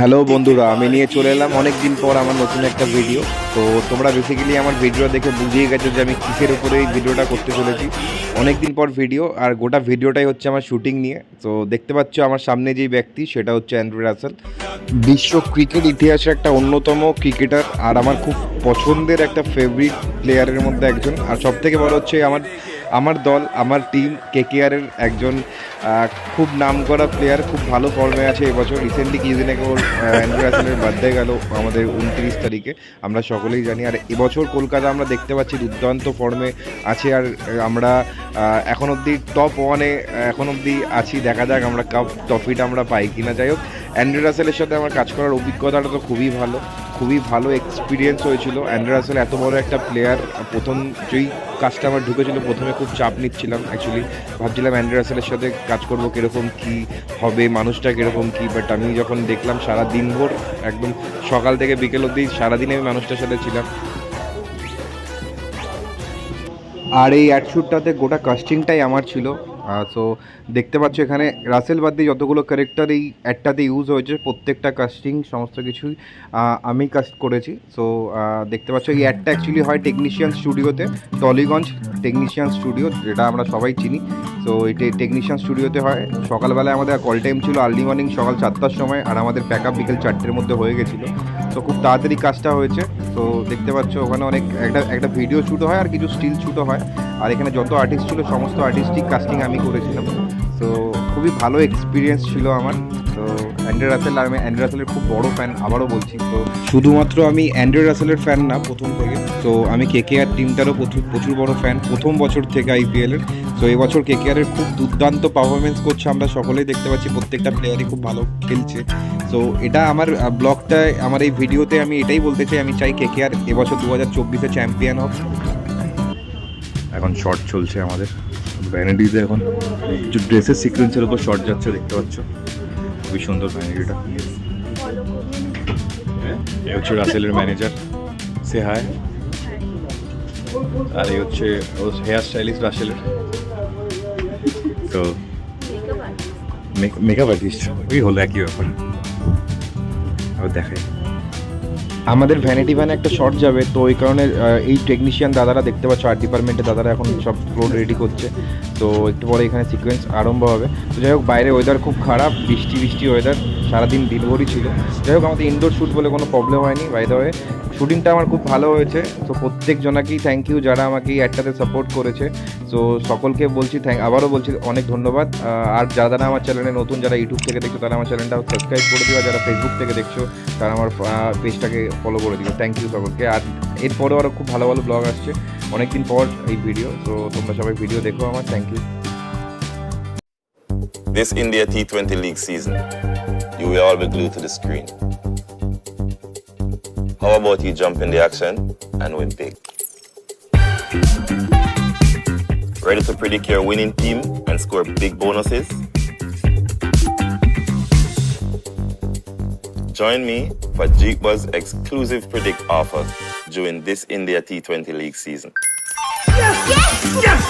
Hello বন্ধুরা, আমি নিয়ে চলে এলাম অনেক দিন পর আমার নতুন একটা ভিডিও তো তোমরা বেসিক্যালি আমার ভিডিও দেখে বুঝিয়ে গেছো যে আমি কিসের উপরে এই ভিডিওটা করতে চলেছি। অনেক দিন পর ভিডিও আর গোটা ভিডিওটাই হচ্ছে আমার শুটিং নিয়ে। তো দেখতে পাচ্ছ আমার সামনে যেই ব্যক্তি, সেটা হচ্ছে অ্যান্ড্রু রাসেল বিশ্ব ক্রিকেট ইতিহাসে একটা অন্যতম ক্রিকেটার আর আমার খুব পছন্দের একটা ফেভারিট প্লেয়ারের মধ্যে একজন। আর সবথেকে বড় হচ্ছে আমার আমার দল, আমার টিম কেকেআরের একজন খুব নাম করা প্লেয়ার খুব ভালো ফর্মে আছে এবছর। রিসেন্টলি কিছুদিন আগে ওর অ্যান্ড্রু বার্থডে গেল আমাদের উনত্রিশ তারিখে। আমরা সকলেই জানি। আর এবছর কলকাতা আমরা দেখতে পাচ্ছি দুর্দান্ত ফর্মে আছে। আর আমরা এখন অবধি টপ ওয়ানে এখন অবধি আছি। দেখা যাক আমরা কাপ ট্রফিটা আমরা পাই কিনা। যাই হোক অ্যান্ড্রু রাসেলের সাথে আমার কাজ করার অভিজ্ঞতাটা তো খুবই ভালো খুবই ভালো এক্সপিরিয়েন্স হয়েছিল। অ্যান্ড্রু রাসেল এত বড় একটা প্লেয়ার প্রথম যেই কাজটা আমার ঢুকেছিল, প্রথমে খুব চাপ নিচ্ছিলাম অ্যাকচুয়ালি ভাবছিলাম অ্যান্ড্রু রাসেলের সাথে কাজ করব, কীরকম কী হবে, মানুষটা কীরকম কী বাট আমি যখন দেখলাম সারা দিনভর একদম সকাল থেকে বিকেল অবধি সারাদিন আমি মানুষটার সাথে ছিলাম। আর এই অ্যাডশুটটাতে গোটা কাস্টিংটাই আমার ছিল। সো দেখতে পাচ্ছ এখানে রাসেল বাদ দিয়ে যতগুলো ক্যারেক্টার এই অ্যাডটাতে ইউজ হয়েছে, প্রত্যেকটা কাস্টিং সমস্ত কিছুই আমি কাস্ট করেছি। সো দেখতে পাচ্ছ এই অ্যাডটা অ্যাকচুয়ালি হয় টেকনিশিয়ান স্টুডিওতে টলিগঞ্জ টেকনিশিয়ান স্টুডিও যেটা আমরা সবাই চিনি। তো এই টেকনিশিয়ান স্টুডিওতে হয়। সকালবেলায় আমাদের কল টাইম ছিল আর্লি মর্নিং সকাল চারটার সময়, আর আমাদের প্যাক আপ বিকেল চারটের মধ্যে হয়ে গেছিল। তো খুব তাড়াতাড়ি কাজটা হয়েছে। তো দেখতে পাচ্ছ ওখানে অনেক, একটা একটা ভিডিও শ্যুটও হয় আর কিছু স্টিল শ্যুটও হয়। আর এখানে যত আর্টিস্ট ছিল, সমস্ত আর্টিস্টিক কাস্টিং আমি করেছিলাম। তো খুবই ভালো এক্সপিরিয়েন্স ছিল আমার। তো অ্যান্ড্রে রাসেল আর আমি অ্যান্ড্রে রাসেলের খুব বড় ফ্যান আবারও বলছি। তো শুধুমাত্র আমি অ্যান্ড্রে রাসেলের ফ্যান না, প্রথম থেকে। তো আমি কেকেআর টিমটারও প্রচুর প্রচুর বড় ফ্যান প্রথম বছর থেকে আইপিএলের তো এবছর কেকেআরের খুব দুর্দান্ত পারফরমেন্স করছে আমরা সকলেই দেখতে পাচ্ছি। প্রত্যেকটা প্লেয়ারই খুব ভালো খেলছে। তো এটা আমার ব্লগটায় আমার এই ভিডিওতে আমি এটাই বলতে চাই। আমি চাই কেকেআর এবছর দু হাজার চব্বিশে চ্যাম্পিয়ন হোক। এখন শর্ট চলছে আমাদের। ভ্যানিটিতে এখন যে ড্রেসের সিকোয়েন্সের উপর শর্ট যাচ্ছে দেখতে পাচ্ছ? খুবই সুন্দর ভ্যানিটিটা হচ্ছে রাসেলের ম্যানেজার সে হায় আর এই হচ্ছে ও হেয়ার স্টাইলিস্ট রাসেলের। তো মেকআপ আর্টিস্ট ওই হলো একই ব্যাপার। দেখাই। আমাদের ভ্যানিটি ভ্যানে একটা শর্ট যাবে, তো ওই কারণে এই টেকনিশিয়ান দাদারা দেখতে পাচ্ছ আর্ট ডিপার্টমেন্টের দাদারা এখন সব ফ্লোর রেডি করছে। তো একটু পরে এখানে সিকোয়েন্স আরম্ভ হবে। তো যাই হোক, বাইরে ওয়েদার খুব খারাপ, বৃষ্টি বৃষ্টি ওয়েদার সারাদিন দিনভরই ছিল। যাই হোক, আমাদের ইনডোর শ্যুট বলে কোনো প্রবলেম হয়নি বাইরে হয়ে শুটিংটা আমার খুব ভালো হয়েছে। তো প্রত্যেক জনাকেই থ্যাংক ইউ যারা আমাকে এই অ্যাডটাতে সাপোর্ট করেছে। তো সকলকে বলছি থ্যাংক আবারও বলছি অনেক ধন্যবাদ। আর যারা যারা আমার চ্যানেলে নতুন যারা ইউটিউব থেকে দেখছ তারা আমার চ্যানেলটা সাবস্ক্রাইব করে দিও। যারা ফেসবুক থেকে দেখছ তারা আমার পেজটাকে ফলো করে দিও। থ্যাংক ইউ সকলকে। আর এরপরেও আরও খুব ভালো ভালো ব্লগ আসছে। অনেকদিন পর এই ভিডিও তো তোমরা সবাই ভিডিও দেখো আমার। Thank you This India T20 League season, you will all be glued to the screen. How about you jump in the action and win big? Ready to predict your winning team and score big bonuses? Join me for Jeepbuzz exclusive predict offer during this India T20 League season. Yes! Yes! Yes!